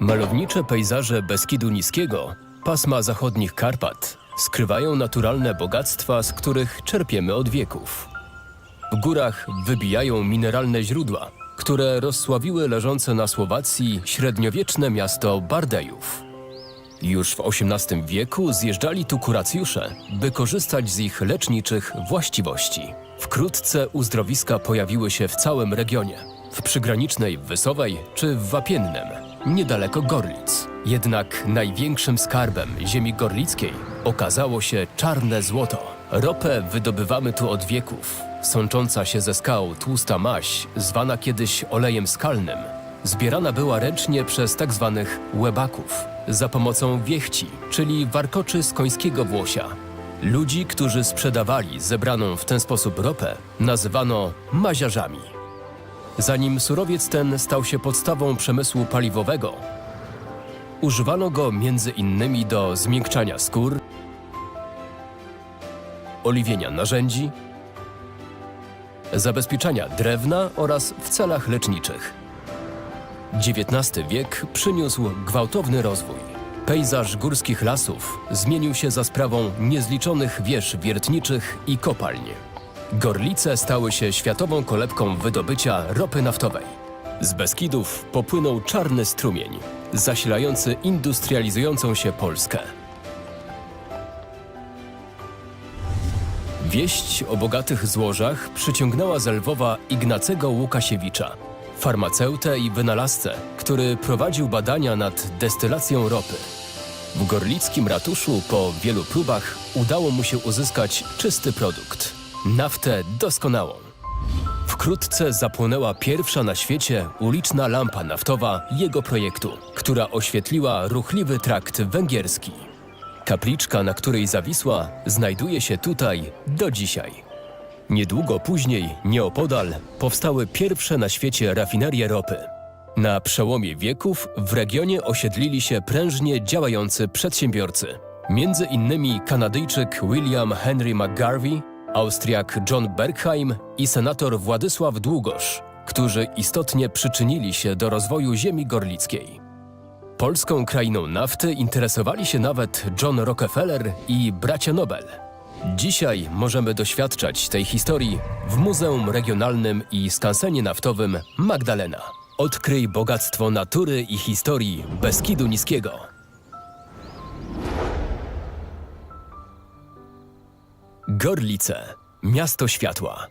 Malownicze pejzaże Beskidu Niskiego, pasma zachodnich Karpat, skrywają naturalne bogactwa, z których czerpiemy od wieków. W górach wybijają mineralne źródła, które rozsławiły leżące na Słowacji średniowieczne miasto Bardejów. Już w XVIII wieku zjeżdżali tu kuracjusze, by korzystać z ich leczniczych właściwości. Wkrótce uzdrowiska pojawiły się w całym regionie, w przygranicznej Wysowej czy w Wapiennem, niedaleko Gorlic. Jednak największym skarbem ziemi gorlickiej okazało się czarne złoto. Ropę wydobywamy tu od wieków. Sącząca się ze skał tłusta maś, zwana kiedyś olejem skalnym, zbierana była ręcznie przez tak zwanych łebaków za pomocą wiechci, czyli warkoczy z końskiego włosia. Ludzi, którzy sprzedawali zebraną w ten sposób ropę, nazywano maziarzami. Zanim surowiec ten stał się podstawą przemysłu paliwowego, używano go między innymi do zmiękczania skór, oliwienia narzędzi, zabezpieczania drewna oraz w celach leczniczych. XIX wiek przyniósł gwałtowny rozwój. Pejzaż górskich lasów zmienił się za sprawą niezliczonych wież wiertniczych i kopalń. Gorlice stały się światową kolebką wydobycia ropy naftowej. Z Beskidów popłynął czarny strumień, zasilający industrializującą się Polskę. Wieść o bogatych złożach przyciągnęła z Lwowa Ignacego Łukasiewicza, farmaceutę i wynalazcę, który prowadził badania nad destylacją ropy. W gorlickim ratuszu po wielu próbach udało mu się uzyskać czysty produkt naftę doskonałą. Wkrótce zapłonęła pierwsza na świecie uliczna lampa naftowa jego projektu, która oświetliła ruchliwy trakt węgierski. Kapliczka, na której zawisła, znajduje się tutaj do dzisiaj. Niedługo później, nieopodal, powstały pierwsze na świecie rafinerie ropy. Na przełomie wieków w regionie osiedlili się prężnie działający przedsiębiorcy. Między innymi Kanadyjczyk William Henry McGarvey, Austriak John Bergheim i senator Władysław Długosz, którzy istotnie przyczynili się do rozwoju ziemi gorlickiej. Polską krainą nafty interesowali się nawet John Rockefeller i bracia Nobel. Dzisiaj możemy doświadczać tej historii w Muzeum Regionalnym i Skansenie Naftowym Magdalena. Odkryj bogactwo natury i historii Beskidu Niskiego. Gorlice, miasto światła.